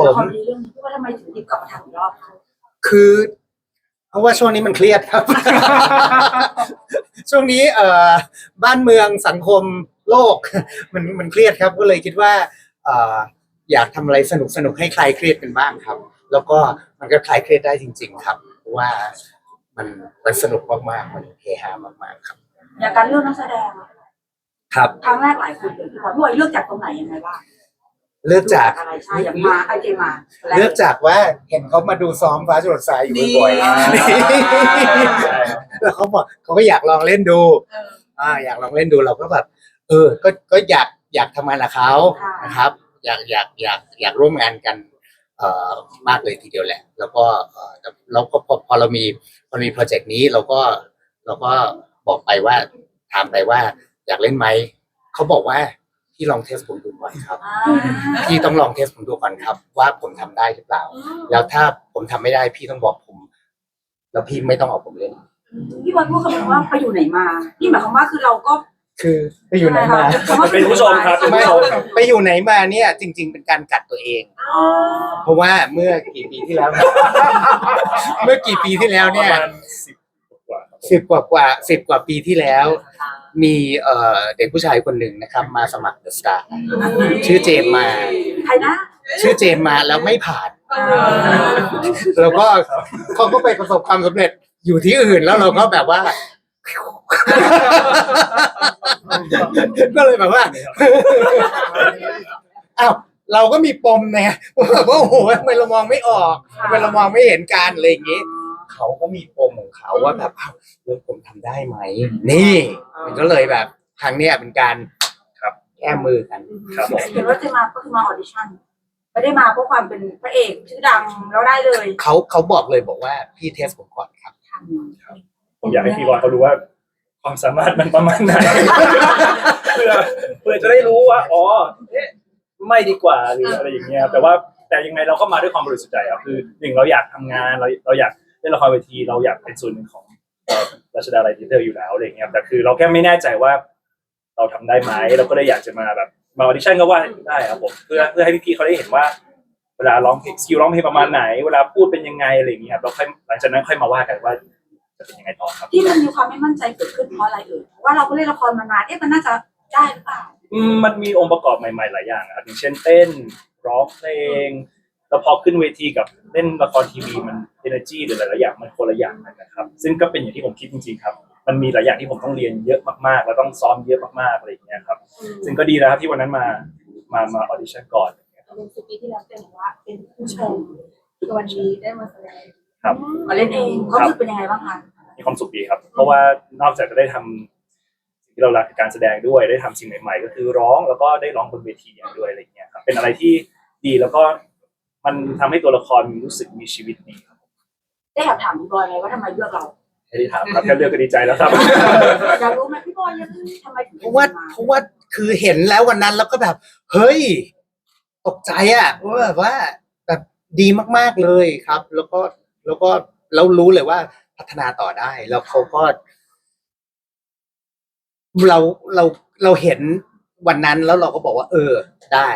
ผมละครดีเรื่องนี้ว่าทำไมถึงหยิบกลับมาทำอีกรอบคะคือ เพราะว่าช่วงนี้มันเครียดครับ ช่วงนี้เอ่อบ้านเมืองสังคมโลก มันมันเครียดครับก็เลยคิดว่าเอ่ออยากทำอะไรสนุกสนุกให้คลายเครียดกันบ้างครับ แล้วก็มันก็คลายเครียดได้จริง ๆ ครับเพราะว่ามันมันสนุกมากๆมันเฮฮามากๆครับ อย่างการเลือกนักแสดงอะครับ ครั้งแรกหลายคนเลยพี่บอยพี่บอยเลือกจากตรงไหนยังไงบ้าง เลือกจากอะไรใช่อย่างมาไอเจมาเลือกจากว่าเห็นเขามาดูซ้อมฟ้าจรดทรายอยู่บ่อยนี่ๆแล้วเขาบอกเขาก็อยากลองเล่นดูเอออ่าอยากลองเล่นดูเราก็แบบเออ ก็ก็อยากอยากทำงานกับเขาค่ะนะครับ อยากอยากอยากอยากร่วมงานกันเอ่อมากเลยทีเดียวแหละ แล้วก็เอ่อแล้วก็พอพอเรามีพอมีโปรเจกต์นี้เราก็เราก็บอกไปว่าถามไปว่า อยากเล่นไหมเขาบอกว่า พี่ลองเทสผมดูก่อนครับอ่าพี่ต้องลองเทสผมดูก่อนครับ ว่าผมทำได้หรือเปล่า แล้วถ้าผมทำไม่ได้พี่ต้องบอกผม แล้วพี่ไม่ต้องเอาผมเล่น พี่บอยพูดคำนึงว่าไปอยู่ไหนมานี่หมายความว่าคือเราก็คือไปอยู่ไหนมาคำว่าเป็นผู้ชมครับเป็นไม่ผู้ชมไปอยู่ไหนมาเนี่ย จริง ๆ เป็นการกัดตัวเองอ๋อเพราะว่าเมื่อกี่ปีที่แล้ว เมื่อกี่ปีที่แล้วเนี่ย ประมาณสิบกว่าครับ สิบกว่ากว่าสิบกว่าปีที่แล้ว มีเอ่อเด็กผู้ชายคนหนึ่งนะครับ มาสมัครเดอะสตาร์ชื่อเจมส์มา ใครนะชื่อเจมส์มาแล้วไม่ผ่าน แล้วก็เขาก็ไปประสบความสำเร็จอยู่ที่อื่นแล้วเราก็แบบว่า ก็เลยแบบว่า อ้าวเราก็มีปมไงว่าแบบว่าโอ้โหทำไมเรามองไม่ออกทำไมเรามองไม่เห็นการอะไรอย่างงี้ เขาก็มีปมของเขาว่าแบบอ้าวเรื่องผมทำได้ไหม นี่ มันก็เลยแบบครั้งเนี้ยเป็นการครับ แก้มือกันครับผม เห็นว่าเจมาก็คือมาออดิชั่นไม่ได้มาเพราะความเป็นพระเอกชื่อดังแล้วได้เลยเขาเขาบอกเลยบอกว่าพี่เทสผมก่อนครับผมอยากให้พี่บอยเขารู้ว่า ความสามารถมันประมาณไหน เพื่อเพื่อจะได้รู้ว่าอ๋อเอ๊ะไม่ดีกว่าหรืออะไรอย่างเงี้ยแต่ว่าแต่ยังไงเราก็มาด้วยความบริสุทธิ์ใจครับคือหนึ่งเราอยากทำงานเราเราอยาก เล่นละครเวทีเราอยากเป็นส่วนหนึ่งของเอ่อรัชดาลัยทีเตอร์อยู่แล้วอะไรอย่างเงี้ยแต่คือเราแค่ไม่แน่ใจว่า เราทำได้ไหมเราก็เลยอยากจะมาแบบมาออดิชั่นก็ว่าได้ครับผมเพื่อเพื่อให้พี่ๆเขาได้เห็นว่า เวลาร้องเพลงสกิลร้องเพลงประมาณไหน เวลาพูดเป็นยังไงอะไรอย่างเงี้ยครับเราค่อยหลังจากนั้นค่อยมาว่ากันว่าจะเป็นยังไงต่อครับที่มันมีความไม่มั่นใจเกิดขึ้นเพราะอะไรเอ่ยเพราะว่าเราก็เล่นละครมานานเอ๊ะมันน่าจะได้หรือเปล่าอืมมันมีองค์ประกอบใหม่ๆหลายอย่างครับอย่างเช่นเต้นร้องเพลง แล้วพอขึ้นเวทีกับเล่นละครทีวีมัน energy หรือหลายๆอย่างมันคนละอย่างกันนะครับ ซึ่งก็เป็นอย่างที่ผมคิดจริงๆครับ มันมีหลายอย่างที่ผมต้องเรียนเยอะมากๆ แล้วต้องซ้อมเยอะมากๆอะไรอย่างเงี้ยครับ ซึ่งก็ดีแล้วครับที่วันนั้นมามามาออดิชั่นก่อนเป็นสิบปีที่แล้วเป็นว่าเป็นผู้ชมวันนี้ได้มาแสดงครับมาเล่นเองเขามรู้สึกเป็นยังไงบ้างคะมีความสุขดีครับ เพราะว่านอกจากจะได้ทำสิ่งที่เรารักคือการแสดงด้วยได้ทำสิ่งใหม่ๆ ก็คือร้องแล้วก็ได้ร้องบนเวทีอย่างด้วยอะไรอย่างเงี้ยครับเป็นอะไรที่ดีแล้วก็ มันทำให้ตัวละครมีรู้สึกมีชีวิตดีครับได้แอบถามพี่บอยไหมว่าทำไมเลือกเราไม่ได้ถามครับแค่เลือกก็ดีใจแล้วครับ อยากรู้ไหมพี่บอยยังทำไมถึงเพราะว่าเพราะว่าคือเห็นแล้ววันนั้นแล้วก็แบบ เฮ้ย ตกใจอะว่าแบบว่าแบบดีมากๆเลยครับ แล้วก็แล้วก็เรารู้เลยว่าพัฒนาต่อได้ แล้วเขาก็ เราเราเราเห็นวันนั้นแล้วเราก็บอกว่า เออ ได้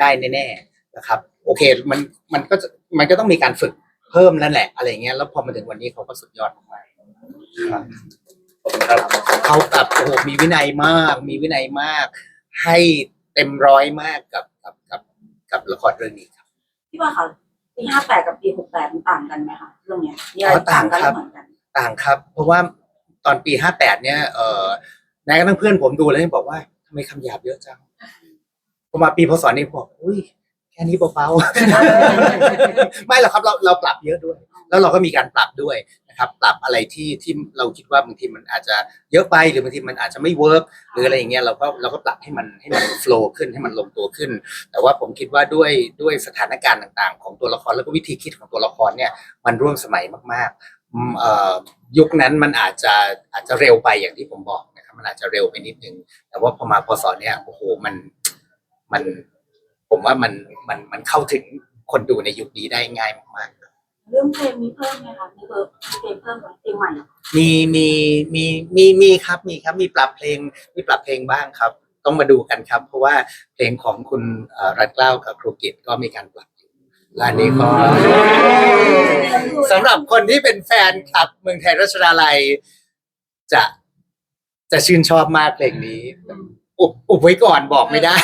ได้แน่ๆนะครับ โอเคมันมันก็จะมันก็ต้องมีการฝึกเพิ่มนั่นแหละอะไรเงี้ยแล้วพอมาถึงวันนี้เขาก็สุดยอดมากๆครับขอบคุณครับเขาแบบโอ้โหมีวินัยมาก มีวินัยมาก ให้เต็มร้อยมากกับกับกับกับละครเรื่องนี้ครับพี่บอยคะปีห้าแปดกับปีหกแปดมันต่างกันไหมคะเรื่องเนี้ยมีอะไรอ๋อต่างกันครัและบเหมือนกันต่างครับ เพราะว่าตอนปีห้าแปดเนี่ยเออแม้กระทั่งเพื่อนผมดูแล้วยังบอกว่าทำไมคำหยาบเยอะจังพอมาปีพศนี้บอกอุ้ยแค่นี้เบาๆ ไม่หรอกครับเราเราปรับเยอะด้วย แล้วเราก็มีการปรับด้วยนะครับปรับอะไรที่ที่เราคิดว่าบางทีมันอาจจะเยอะไปหรือบางทีมันอาจจะไม่เวิร์กหรืออะไรอย่างเงี้ยเราก็เราก็ปรับให้มันให้มันโฟล์ขึ้นให้มันลงตัวขึ้น แต่ว่าผมคิดว่าด้วยด้วยสถานการณ์ต่างๆ ของตัวละครแล้วก็วิธีคิดของตัวละครเนี่ยมันร่วมสมัยมากๆอืมเอ่อยุคนั้นมันอาจจะอาจจะเร็วไปอย่างที่ผมบอกนะครับมันอาจจะเร็วไปนิดนึงแต่ว่าพอมาพศเนี่ยโอ้โหมันมัน ผมว่ามันมันมันเข้าถึงคนดูในยุคนี้ได้ง่ายมากๆเรื่องเพลงมีเพิ่มไหมคะมีเพิ่มมีเพลงเพิ่มไหมเพลงใหม่มีมีมีมีมีครับมีครับมีปรับเพลงมีปรับเพลงบ้างครับ ต้องมาดูกันครับ เพราะว่าเพลงของคุณเอ่อรัตเกล้ากับครูกิตก็มีการปรับอยู่อันนี้ก็สำหรับคนที่เป็นแฟนคลับเมืองไทยรัชดาลัย จะจะชื่นชอบมากเพลงนี้ อุบอุบไว้ก่อนบอกไม่ได้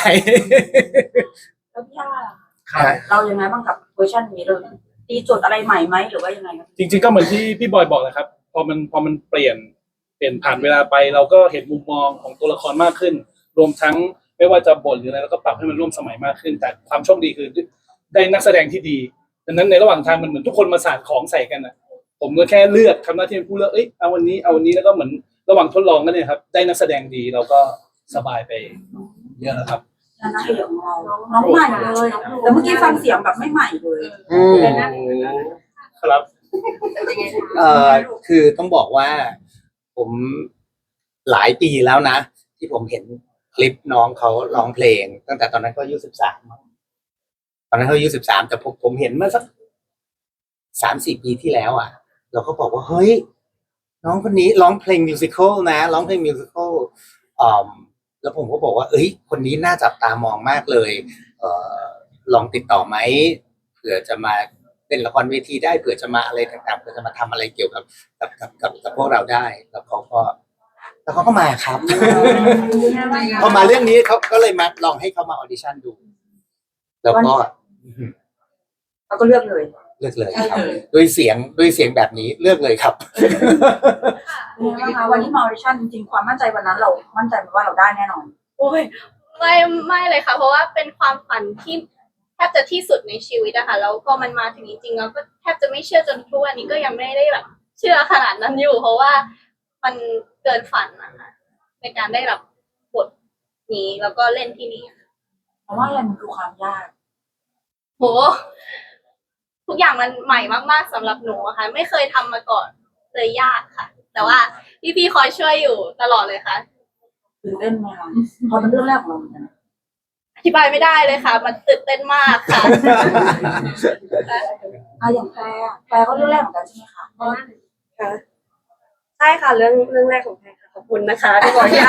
แล้วพี่ย่าล่ะครับ เรายังไงบ้างกับเวอร์ชันนี้เราตีโจทย์อะไรใหม่ไหมหรือว่ายังไงครับจริงๆก็เหมือนที่พี่บอยบอกนะครับ พอมันพอมันเปลี่ยนเปลี่ยนผ่านเวลาไป เราก็เห็นมุมมองของตัวละครมากขึ้น รวมทั้งไม่ว่าจะบทหรืออะไรเราก็ปรับให้มันร่วมสมัยมากขึ้น แต่ความโชคดีคือได้นักแสดงที่ดีดังนั้นในระหว่างทางมันเหมือนทุกคนมาสาดของใส่กันนะผมก็แค่เลือกทำหน้าที่เป็นผู้เลือกเอ้ยเอาวันนี้เอาวันนี้แล้วก็เหมือนระหว่างทดลองกันเนี่ยครับ ได้นักแสดงดีเราก็สบายไปเยอะแล้วครับ นางเอกของเราน้องใหม่เลยแต่เมื่อกี้ฟังเสียงแบบไม่ใหม่เลยอืมครับเอ่อคือต้องบอกว่า ผมหลายปีแล้วนะ ที่ผมเห็นคลิปน้องเขาร้องเพลง ตั้งแต่ตอนนั้นก็อายุสิบสามตอนนั้นเขาอายุสิบสามแต่ผมผมเห็นเมื่อสักสามสี่ปีที่แล้ว อะ เราก็บอกว่าเฮ้ยน้องคนนี้ร้องเพลงมิวสิควลนะร้องเพลงมิวสิควลอ่า แล้วผมก็บอกว่า เอ้ย คนนี้น่าจับตามองมากเลยเอ่อลองติดต่อไหมเผื่อจะมาเล่นละครเวทีได้เผื่อจะมาอะไรต่างๆเผื่อจะมาทำอะไรเกี่ยวกับกับกับกับกับพวกเราได้ แล้วเขาก็แล้วเขาก็มาครับพอมาเรื่องนี้เขาก็เลยมาลองให้เขามาออดิชั่นดู แล้วก็เราก็เลือกเลย เลือกเลยครับด้วยเสียงด้วยเสียงแบบนี้เลือกเลยครับ เป็นไงบ้างคะวันที่มาออดิชั่นจริงๆความมั่นใจวันนั้นเรา มั่นใจไหมว่าเราได้แน่นอน โอ้ยไม่ไม่เลยค่ะ เพราะว่าเป็นความฝันที่แทบจะที่สุดในชีวิตอะค่ะแล้วพอมันมาถึงจริงๆแล้วก็แทบจะไม่เชื่อจนทุกวันนี้ก็ยังไม่ได้แบบเชื่อขนาดนั้นอยู่ เพราะว่ามันเกินฝันนะคะในการได้รับบทนี้แล้วก็เล่นที่นี่เพราะว่าอะไรมันคือความยากโหทุกอย่างมันใหม่มากๆสำหรับหนูอะค่ะ ไม่เคยทำมาก่อนเลยยากค่ะ แต่ว่าพี่ๆคอยช่วยอยู่ตลอดเลยค่ะ ตื่นเต้นไหมคะพอเป็นเรื่องแรกของเราเหมือนกันอธิบายไม่ได้เลยค่ะ มันตื่นเต้นมากค่ะ อะอย่างแพรอะแพรก็เรื่องแรกเหมือนกันใช่ไหมคะค่ะใช่ค่ะเรื่องเรื่องแรกของแพรค่ะขอบคุณนะคะที่บอกที่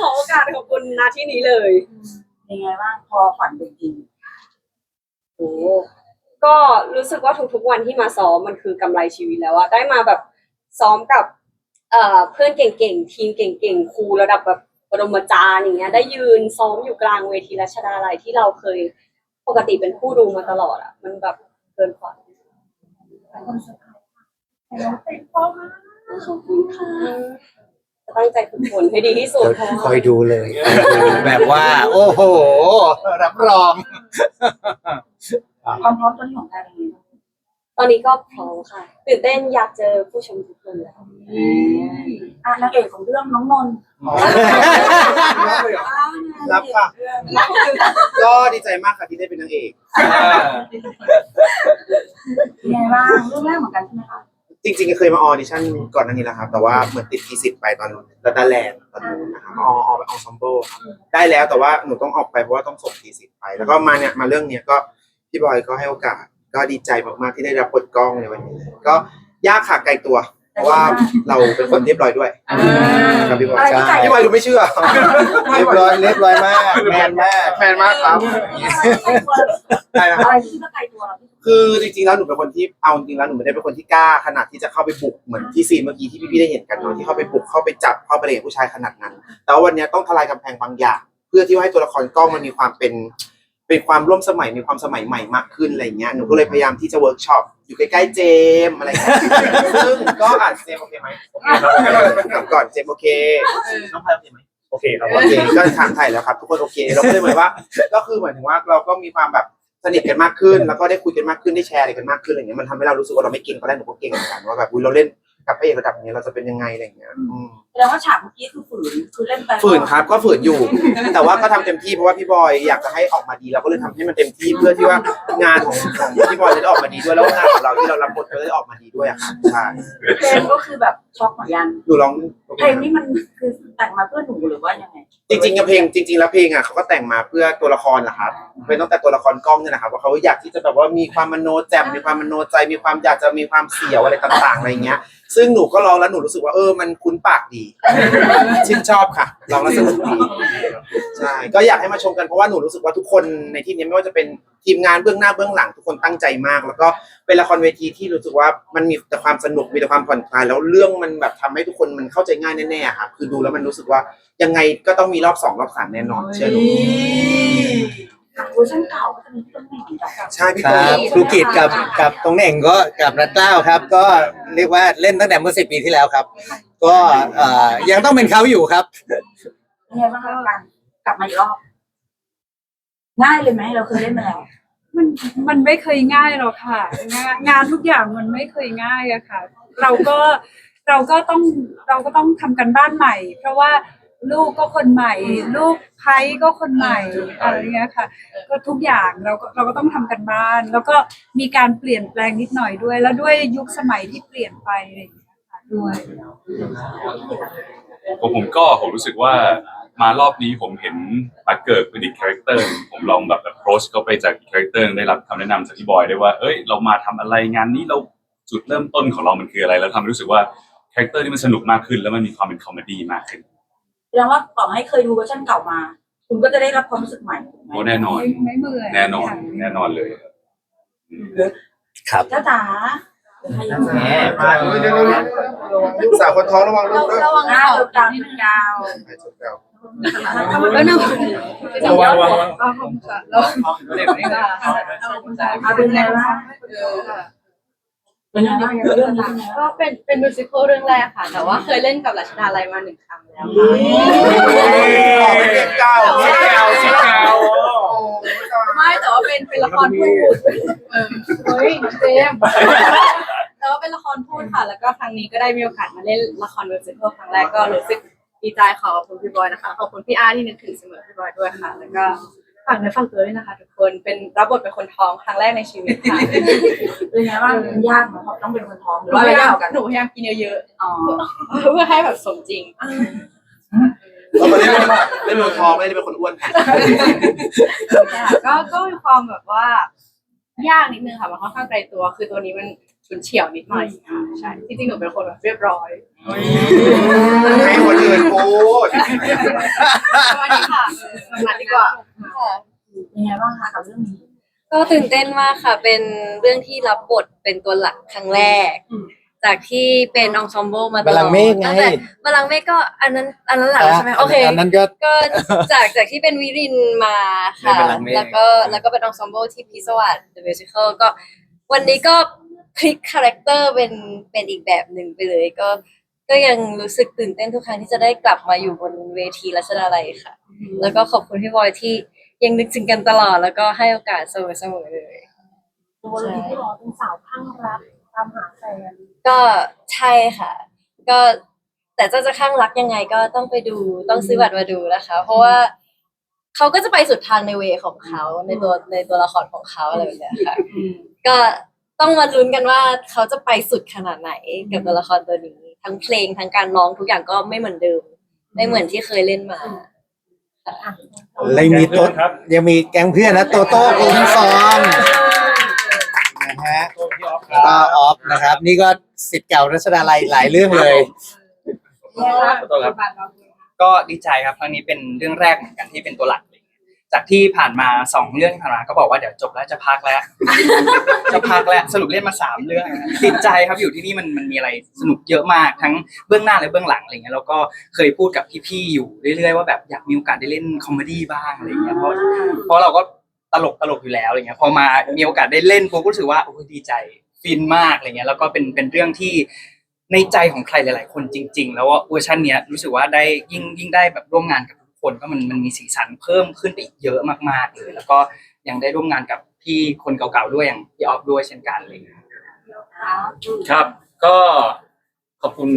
ขอโอกาสขอบคุณนาที่นี้เลย ยังไงบ้างพอฝันเป็นจริงโอ้ก็รู้สึกว่าทุกๆวันที่มาซ้อมมันคือกำไรชีวิตแล้วอะได้มาแบบ ซ้อมกับเอ่อเพื่อนเก่งๆ ทีมเก่งๆ ครูระดับแบบปรมาจารย์อย่างเงี้ยได้ยืนซ้อมอยู่กลางเวทีรัชดาลัยที่เราเคยปกติเป็นผู้ดูมาตลอดอะมันแบบเกินฝันขอบคุณค่ะจะตั้งใจฝึกฝนให้ดีที่สุดเพราะว่าคอยดูเลยแบบว่า โอ้โห รับรอง ความพร้อมตัวนี้ของแพรเป็นยังไงบ้าง ตอนนี้ก็พร้อมค่ะ ตื่นเต้นอยากเจอผู้ชมทุกคนแล้วอะนางเอกของเรื่องน้องนนท์รับค่ะ ก็ดีใจมากค่ะที่ได้เป็นนางเอกเป็นไงบ้างเรื่องแรกเหมือนกันใช่ไหมคะจริงๆเคยมาออดิชั่นก่อนหน้านี้แล้วครับ แต่ว่าเหมือนติดทีสิทธิ์ไปตอนรัตตาแลนด์ตอนนู้นนะครับอออไปออซอมโบครับได้แล้วแต่ว่าหนูต้องออกไปเพราะว่าต้องส่งทีสิทธิ์ไป แล้วก็มาเนี่ยมาเรื่องเนี้ยก็พี่บอยก็ให้โอกาส ก็ดีใจมากๆที่ได้รับบทกล้องในวันนี้ ก็ยากค่ะไกลตัว เพราะว่าเราเป็นคนเรียบร้อยด้วยครับพี่บอยอะไรที่ไก่พี่บอยดูไม่เชื่อเรียบร้อยเรียบร้อยมากแมนมากแฟนมากครับได้นะคอะรับ ไรที่ไกลตัวเราที่สุดคือจริงๆแล้วหนูเป็นคนที่เอาจริงๆแล้วหนูไม่ได้เป็นคนที่กล้าขนาดที่จะเข้าไปบุกเหมือนที่ซีนเมื่อกี้ที่พี่ๆได้เห็นกันเนาะที่เข้าไปบุกเข้าไปจับเข้าไปเล่นกับผู้ชายขนาดนั้น แต่ว่าวันเนี้ยต้องทลายกำแพงบางอย่าง เพื่อที่ว่าให้ตัวละครกล้องมันมีความเป็น เป็นความร่วมสมัยมีความสมัยใหม่มากขึ้นอะไรเงี้ยหนูก็เลยพยายามที่จะเวิร์กช็อปอยู่ใกล้ๆเจมส์อะไรเงี้ยซึ่งก็อาจเจมส์โอเคไหมโอเคครับก่อนเจมส์โอเคน้องพายโอเคไหมโอเคครับโอเคก็ถามไทยแล้วครับ ทุกคนโอเคเราก็เลยเหมือนว่า ก็คือเหมือนถึงว่าเราก็มีความแบบสนิทกันมากขึ้น แล้วก็ได้คุยกันมากขึ้นได้แชร์อะไรกันมากขึ้นอะไรเงี้ยมันทำให้เรารู้สึกว่าเราไม่เก่งตอนแรกหนูก็เก่งเหมือนกันว่าแบบอุ๊ยเราเล่น กับพระเอกระดับนี้เราจะเป็นยังไงอะไรเงี้ยอืมแสดงว่าฉากเมื่อกี้คือฝืนคือเล่นไปฝืนครับก็ฝืนอยู่ แต่ว่าก็ทำเต็มที่เพราะว่าพี่บอยอยากจะให้ออกมาดีเราก็เลยทำให้มันเต็มที่เพื่อที่ว่างานของของพี่บอยจะได้ออกมาดีด้วยแล้วงานของเราที่เรารับบทจะได้ออกมาดีด้วยอะครับใช่เพลงก็คือแบบช็อกเหมือนกันหนูร้อง เพลงนี้มันคือแต่งมาเพื่อหนูหรือว่ายังไงจริงๆอะเพลงจริงๆแล้วเพลงอะเขาก็แต่งมาเพื่อตัวละครแหละครับเป็นตั้งแต่ตัวละครกล้องเนี่ยนะครับว่าเขาอยากที่จะแบบว่ามีความมโนแจ่มมีความมโนใจมีความอยากจะมีความเสียวอะไรต่างๆอะไรเงี้ยซึ่งหนูก็ร้องแล้วหนูรู้สึกว่าเออมันคุ้นปากดี ชื่นชอบค่ะร้องแล้วสนุกดีใช่ก็อยากให้มาชมกันเพราะว่าหนูรู้สึกว่าทุกคนในที่นี้ไม่ว่าจะเป็นทีมงานเบื้องหน้าเบื้องหลังทุกคนตั้งใจมาก แล้วก็เป็นละครเวทีที่รู้สึกว่ามันมีแต่ความสนุกมีแต่ความผ่อนคลายแล้วเรื่องมันแบบทำให้ทุกคนมันเข้าใจง่ายแน่ๆครับคือดูแล้วมันรู้สึกว่ายังไงก็ต้องมีรอบสองรอบสามแน่นอนเชื่อหนู เวอร์ชันเก่าก็จะมีต้นแหน่งกับใช่พี่คตูรับนครูกิจกับกับตรงเหน่งก็กับนัดเกล้าครับ ก็เรียกว่าเล่นตั้งแต่เมื่อสิบปีที่แล้วครับ ก็เอ่อยังต้องเป็นเขาอยู่ครับ ยังไงบ้างคะการกลับมาอีกรอบง่ายเลยไหมเราเคยเล่นมาแล้วมันมันไม่เคยง่ายหรอกค่ะงานงานทุกอย่างมันไม่เคยง่ายอะค่ะ เราก็เราก็ต้องเราก็ต้องทำกันบ้านใหม่ เพราะว่า ลูกก็คนใหม่ ลูกไพก็คนใหม่อะไรเงี้ยค่ะ ก็ทุกอย่างเราก็เราก็ต้องทำกันบ้าน แล้วก็มีการเปลี่ยนแปลงนิดหน่อยด้วย แล้วด้วยยุคสมัยที่เปลี่ยนไปอะไรอย่างเงี้ยค่ะด้วย ผมผมก็ผมรู้สึกว่ามารอบนี้ผมเห็นปักเกิดเป็นอีกคาแรคเตอร์ผมลองแบบ approach เขาไปจากอีกคาแรคเตอร์ได้รับคำแนะนำจากพี่บอยได้ว่าเอ้ยเรามาทำอะไรงานนี้เราจุดเริ่มต้นของเรามันคืออะไร แล้วทำให้รู้สึกว่าคาแรคเตอร์นี่มันสนุกมากขึ้น แล้วมันมีความเป็นคอมเมดี้มากขึ้น แสดงว่าต่อให้เคยดูเวอร์ชันเก่ามา คุณก็จะได้รับความรู้สึกใหม่ถูกไหมโอ้แน่นอน ไม่ไม่เบื่อแน่นอนค่ะแน่นอนเลยครับเจ้าจ๋าแม่มาลูกสาวคนท้องระวังลูกด้วยระวังนะจบกลางจบกลางแล้วหนูระวังระวังระวังเอาผมค่ะแล้วเอาเป็นไงบ้างเป็นไงบ้างเรื่องนี้ ก็เป็นเป็นมิวสิควลเรื่องแรกค่ะ แต่ว่าเคยเล่นกับรัชดาลัยมาหนึ่งครั้งแล้วออกเป็นเพลงเก่าชิคเกาชิคเกาไม่แต่ว่าเป็นเป็นละครพูดเฮ้ยเจมส์แต่ว่าเป็นละครพูดค่ะ แล้วก็ครั้งนี้ก็ได้มีโอกาสมาเล่นละครมิวสิควลครั้งแรกก็รู้สึกดีใจขอบคุณพี่บอยนะคะขอบคุณพี่อาร์ที่นึกถึงเสมอพี่บอยด้วยค่ะ แล้วก็ ฝากเนื้อฝากตัวด้วยนะคะทุกคนเป็นรับบทเป็นคนท้องครั้งแรกในชีวิตค่ะเป็นไงบ้างมันยากไหมเพราะต้องเป็นคนท้องหหรือนูว่าพอะไรยายามยากกว่ากันหนูพยายามกินเยอะอ๋อๆเพื่อให้แบบสมจริงเราไม่ได้เป็นไม่ได้เป็นคนท้องไม่ได้เป็นคนอ้วนค่ะก็ก็มีความแบบว่ายากนิดนึงค่ะมันค่อนข้างไกลตัวคือตัวนี้มัน ฉุนเฉียวนิดหน่อยค่ะใช่จริงๆหนูเป็นคนแบบเรียบร้อยให้คนอื่นพูดสวัสดีค่ะมาดีกว่าเป็นไงบ้างคะกับเรื่องนี้ ก็ตื่นเต้นมากค่ะ เป็นเรื่องที่รับบทเป็นตัวหลักครั้งแรก จากที่เป็นองซอมโบมาตลอดบัลลังก์เมฆไงตั้แต่บัลลังก์เมฆก็อันนั้นอันนั้นหลังใช่ไหมโอเคอันนั้นก็ก็จากจากที่เป็นวิรินมาค่ะในบัลลังก์เมฆแล้วก็แล้วก็เป็นองซอมโบที่พิศวัต The Musical ก็วันนี้ก็ พลิกคาแรคเตอร์เป็นเป็นอีกแบบหนึ่งไปเลย ก็ก็ยังรู้สึกตื่นเต้นทุกครั้งที่จะได้กลับมาอยู่บนเวทีรัชดาลัยค่ะ แล้วก็ขอบคุณพี่บอยที่ยังนึกถึงกันตลอด แล้วก็ให้โอกาสเสมอเสมอเลย ตัวเราที่รอเป็นสาวข้างรักตามหาแฟนก็ใช่ค่ะ ก็แต่เจ้าจะข้างรักยังไงก็ต้องไปดูต้องซื้อบัตรมาดูนะคะ เพราะว่าเขาก็จะไปสุดทางในเวของเขาในตัวในตัวละครของเขาอะไรแบบเนี้ยค่ะ ก็ ต้องมาลุ้นกันว่าเขาจะไปสุดขนาดไหนกับตัวละครตัวนี้ ทั้งเพลงทั้งการร้องทุกอย่างก็ไม่เหมือนเดิม ไม่เหมือนที่เคยเล่นมา เลยมีโต๊ะครับ ยังมีแก๊งเพื่อนนะ โตโต้คุณซองนะฮะพี่ออฟคแล้วก็รับออฟนะครับ นี่ก็สิทธิ์เก่ารัชดาลัยหลายเรื่องเลยก็ดีใจครับครั้งนี้เป็นเรื่องแรกเหมือนกันที่เป็นตัวหลักเลย จากที่ผ่านมาสองเรื่องที่ผ่านมาก็บอกว่าเดี๋ยวจบแล้วจะพักแล้ว จะพักแล้วสรุปเล่นมาสามเรื่องติดใจครับอยู่ที่นี่มันมันมีอะไรสนุกเยอะมากทั้งเบื้องหน้าและเบื้องหลังอะไรเงี้ยแล้วก็เคยพูดกับพี่ๆอยู่เรื่อยๆว่าแบบอยากมีโอกาสได้เล่นคอมเมดี้บ้างอะไรเงี้ยเพราะเพราะเราก็ตลกตลกอยู่แล้วอะไรเงี้ยพอมามีโอกาสได้เล่นปุ๊บก็รู้สึกว่าโอ้ยดีใจฟินมากอะไรเงี้ยแล้วก็เป็นเป็นเรื่องที่ในใจของใครหลาย ๆ คนจริง ๆ แล้วว่าเวอร์ชันเนี้ยรู้สึกว่าได้ยิ่งยิ่งได้แบบร่วมงานกับทุก คนก็มันมันมีสีสันเพิ่มขึ้นไปอีกเยอะมากๆเลย แล้วก็ยังได้ร่วมงานกับพี่คนเก่าๆด้วยอย่างพี่ออฟด้วยเช่นกันเลยครับ ก็ขอบคุณ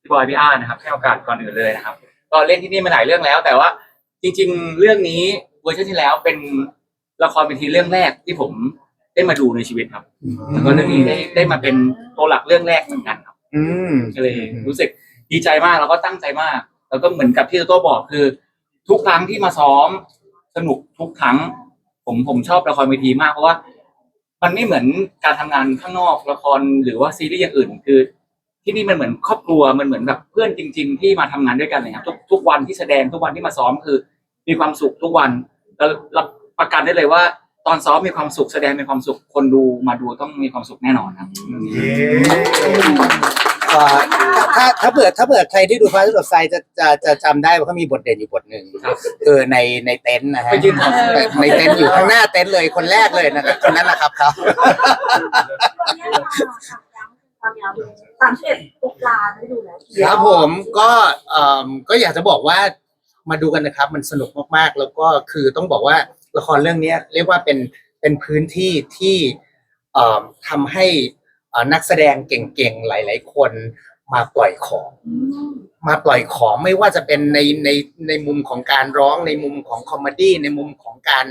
พี่บอยพี่อาร์นะครับให้โอกาสก่อนอื่นเลยนะครับ ก็เล่นที่นี่มาหลายเรื่องแล้ว แต่ว่าจริง ๆ เรื่องนี้เวอร์ชันที่แล้วเป็นละครเป็นทีเรื่องแรกที่ผมได้มาดูในชีวิตครับแล้วก็เรื่องนี้ได้ได้มาเป็นตัวหลักเรื่องแรกเหมือนกันครับอืมก็เลยรู้สึกดีใจมากแล้วก็ตั้งใจมาก แล้วก็เหมือนกับที่โต้บอกคือ ทุกครั้งที่มาซ้อม สนุกทุกครั้ง ผมผมชอบละครเวทีมากเพราะว่า มันไม่เหมือนการทำงานข้างนอกละครหรือว่าซีรีส์อย่างอื่น คือ ที่นี่มันเหมือนครอบครัวมันเหมือนแบบเพื่อนจริง ๆ ที่มาทำงานด้วยกันเลยครับทุกทุกวันที่แสดงทุกวันที่มาซ้อมคือ มีความสุขทุกวันแล้วรับประกันได้เลยว่า ตอนซ้อมมีความสุขแสดงมีความสุขคนดูมาดูต้องมีความสุขแน่นอนครับ เอ่อถ้าถ้าเผื่อถ้าเผื่อใครที่ดูฟ้าที่สดใสจะจะจะจำได้ว่าเขามีบทเด่นอยู่บทหนึ่งครับคือในในเต็นท์นะฮะไปยืนถอดเสื้อในเต็นท์อยู่ข้างหน้าเต็นท์เลยคนแรกเลยนะครับคนนั้นนะครับครับวันนี้เราความยาวสามสิบเอ็ดตุลาได้ดูแล้วครับผมก็เอ่อก็อยากจะบอกว่ามาดูกันนะครับ มันสนุกมากๆ แล้วก็คือต้องบอกว่าละครเรื่องเนี้ยเรียกว่าเป็นเป็นพื้นที่ที่เอ่อทำให้เอ่อ นักแสดงเก่งๆหลาย ๆ คนมาปล่อยของ มาปล่อยของไม่ว่าจะเป็นในในในมุมของการร้องในมุมของคอมเมดี้ในมุมของการ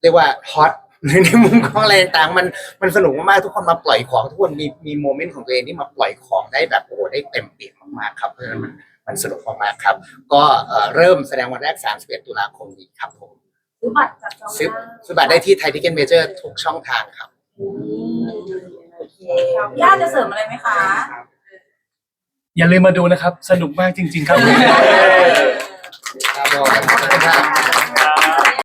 เรียกว่าฮอตในมุมของอะไรต่างๆมันมันสนุกมากๆทุกคนมาปล่อยของทุกคนมีมีโมเมนต์ของตัวเองที่มาปล่อยของได้แบบโอ้โหได้เต็มเปี่ยมมากๆครับเพราะฉะนั้นมันมันสนุกมากๆครับ ก็เอ่อเริ่มแสดงวันแรก 31 ตุลาคมนี้ครับผมซื้อบัตรจับจองซื้อซื้อบัตรได้ที่ไทยทิเก็ตเมเจอร์ทุกช่องทางครับโอเค ย่าจะเสริมอะไรไหมคะ อย่าลืมมาดูนะครับ สนุกมากจริง ๆ ครับ ครับผมขอบคุณครับ